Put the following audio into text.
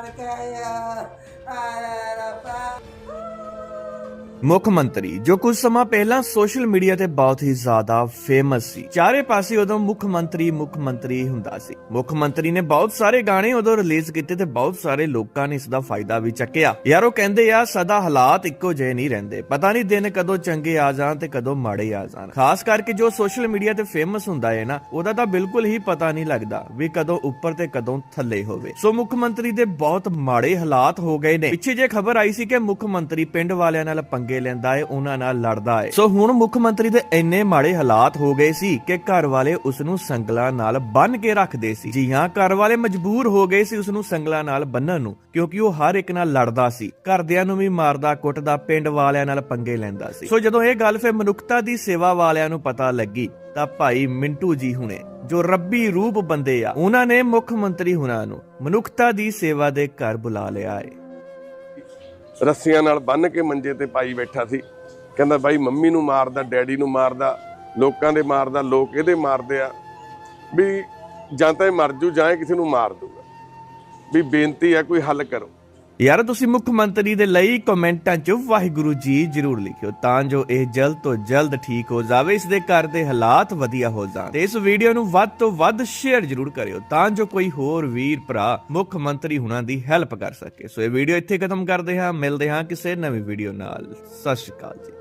ಅದಕ್ಕೆ ਮੁੱਖ ਮੰਤਰੀ, ਜੋ ਕੁਝ ਸਮਾਂ ਪਹਿਲਾਂ ਸੋਸ਼ਲ ਮੀਡੀਆ ਤੇ ਬਹੁਤ ਹੀ ਜ਼ਿਆਦਾ ਫੇਮਸ ਸੀ, ਚਾਰੇ ਪਾਸੇ ਉਦੋਂ ਮੁੱਖ ਮੰਤਰੀ ਮੁੱਖ ਮੰਤਰੀ ਹੁੰਦਾ ਸੀ। ਮੁੱਖ ਮੰਤਰੀ ਨੇ ਬਹੁਤ ਸਾਰੇ ਗਾਣੇ ਉਦੋਂ ਰਿਲੀਜ਼ ਕੀਤੇ ਤੇ ਬਹੁਤ ਸਾਰੇ ਲੋਕਾਂ ਨੇ ਇਸ ਦਾ ਫਾਇਦਾ ਵੀ ਚੱਕਿਆ। ਯਾਰ ਉਹ ਕਹਿੰਦੇ ਆ, ਸਦਾ ਹਾਲਾਤ ਇੱਕੋ ਜਿਹੇ ਨਹੀਂ ਰਹਿੰਦੇ। ਪਤਾ ਨਹੀਂ ਦਿਨ ਕਦੋਂ ਚੰਗੇ ਆ ਜਾਣ ਤੇ ਕਦੋਂ ਮਾੜੇ ਆ ਜਾਣ। ਖਾਸ ਕਰਕੇ ਜੋ ਸੋਸ਼ਲ ਮੀਡੀਆ ਤੇ ਫੇਮਸ ਹੁੰਦਾ ਹੈ ਨਾ, ਉਹਦਾ ਤਾਂ ਬਿਲਕੁਲ ਹੀ ਪਤਾ ਨਹੀਂ ਲੱਗਦਾ ਵੀ ਕਦੋਂ ਉੱਪਰ ਤੇ ਕਦੋਂ ਥੱਲੇ ਹੋਵੇ। ਸੋ ਮੁੱਖ ਮੰਤਰੀ ਦੇ ਬਹੁਤ ਮਾੜੇ ਹਾਲਾਤ ਹੋ ਗਏ ਨੇ। ਪਿੱਛੇ ਜੇ ਖਬਰ ਆਈ ਸੀ ਕਿ ਮੁੱਖ ਮੰਤਰੀ ਪਿੰਡ ਵਾਲਿਆਂ ਨਾਲ ਪੰਗੇ ਲੈਂਦਾ ਏ, ਉਹਨਾਂ ਨਾਲ ਲੜਦਾ ਏ। ਸੋ ਹੁਣ ਮੁੱਖ ਮੰਤਰੀ ਦੇ ਇੰਨੇ ਮਾੜੇ ਹਾਲਾਤ ਹੋ ਗਏ ਸੀ ਕਿ ਘਰ ਵਾਲੇ ਉਸ ਨੂੰ ਸੰਗਲਾਂ ਨਾਲ ਬੰਨ ਕੇ ਰੱਖਦੇ ਸੀ। ਜੀ ਹਾਂ, ਘਰ ਵਾਲੇ ਮਜਬੂਰ ਹੋ ਗਏ ਸੀ ਉਸ ਨੂੰ ਸੰਗਲਾਂ ਨਾਲ ਬੰਨਣ ਨੂੰ, ਕਿਉਂਕਿ ਉਹ ਹਰ ਇੱਕ ਨਾਲ ਲੜਦਾ ਸੀ। ਘਰਦਿਆਂ ਨੂੰ ਵੀ ਮਾਰਦਾ, ਕੁੱਟਦਾ, ਪਿੰਡ ਵਾਲਿਆਂ ਨਾਲ ਪੰਗੇ ਲੈਂਦਾ ਸੀ। ਸੋ ਜਦੋਂ ਇਹ ਗੱਲ ਫਿਰ ਮਨੁੱਖਤਾ ਦੀ ਸੇਵਾ ਵਾਲਿਆਂ ਨੂੰ ਪਤਾ ਲੱਗੀ, ਤਾਂ ਭਾਈ ਮਿੰਟੂ ਜੀ ਹੁਣੇ, ਜੋ ਰੱਬੀ ਰੂਪ ਬੰਦੇ ਆ, ਉਹਨਾਂ ਨੇ ਮੁੱਖ ਮੰਤਰੀ ਹੁਣਾਂ ਨੂੰ ਮਨੁੱਖਤਾ ਦੀ ਸੇਵਾ ਦੇ ਘਰ ਬੁਲਾ ਲਿਆ ਏ। ਰੱਸੀਆਂ ਨਾਲ ਬੰਨ ਕੇ ਮੰਜੇ ਤੇ ਪਾਈ ਬੈਠਾ ਸੀ। ਕਹਿੰਦਾ, ਬਾਈ, ਮੰਮੀ ਨੂੰ ਮਾਰਦਾ, ਡੈਡੀ ਨੂੰ ਮਾਰਦਾ, ਲੋਕਾਂ ਦੇ ਮਾਰਦਾ, ਲੋਕ ਇਹਦੇ ਮਾਰਦੇ ਆ। ਵੀ ਜਾਂ ਤਾਂ ਇਹ ਮਰ ਜੂ ਜਾਂ ਇਹ ਕਿਸੇ ਨੂੰ ਮਾਰ ਦੂਗਾ ਵੀ ਬੇਨਤੀ ਆ, ਕੋਈ ਹੱਲ ਕਰੋ। ਯਾਰ ਤੁਸੀਂ ਮੁੱਖ ਮੰਤਰੀ ਦੇ ਲਈ ਕਮੈਂਟਾਂ 'ਚ ਵਾਹਿਗੁਰੂ ਜੀ ਜਰੂਰ ਲਿਖਿਓ, ਤਾਂ ਜੋ ਇਹ ਜਲਦ ਤੋਂ ਜਲਦ ਠੀਕ ਹੋ ਜਾਵੇ, ਇਸ ਦੇ ਘਰ ਦੇ ਹਾਲਾਤ ਵਧੀਆ ਹੋ ਜਾਣ। ਤੇ ਇਸ ਵੀਡੀਓ ਨੂੰ ਵੱਧ ਤੋਂ ਵੱਧ ਸ਼ੇਅਰ ਜਰੂਰ ਕਰਿਓ, ਤਾਂ ਜੋ ਕੋਈ ਹੋਰ ਵੀਰ ਭਰਾ ਮੁੱਖ ਮੰਤਰੀ ਹੁਣਾਂ ਦੀ ਹੈਲਪ ਕਰ ਸਕੇ। ਸੋ ਇਹ ਵੀਡੀਓ ਇੱਥੇ ਖਤਮ ਕਰਦੇ ਹਾਂ, ਮਿਲਦੇ ਹਾਂ ਕਿਸੇ ਨਵੀਂ ਵੀਡੀਓ ਨਾਲ। ਸਤਿ ਸ਼੍ਰੀ ਅਕਾਲ ਜੀ।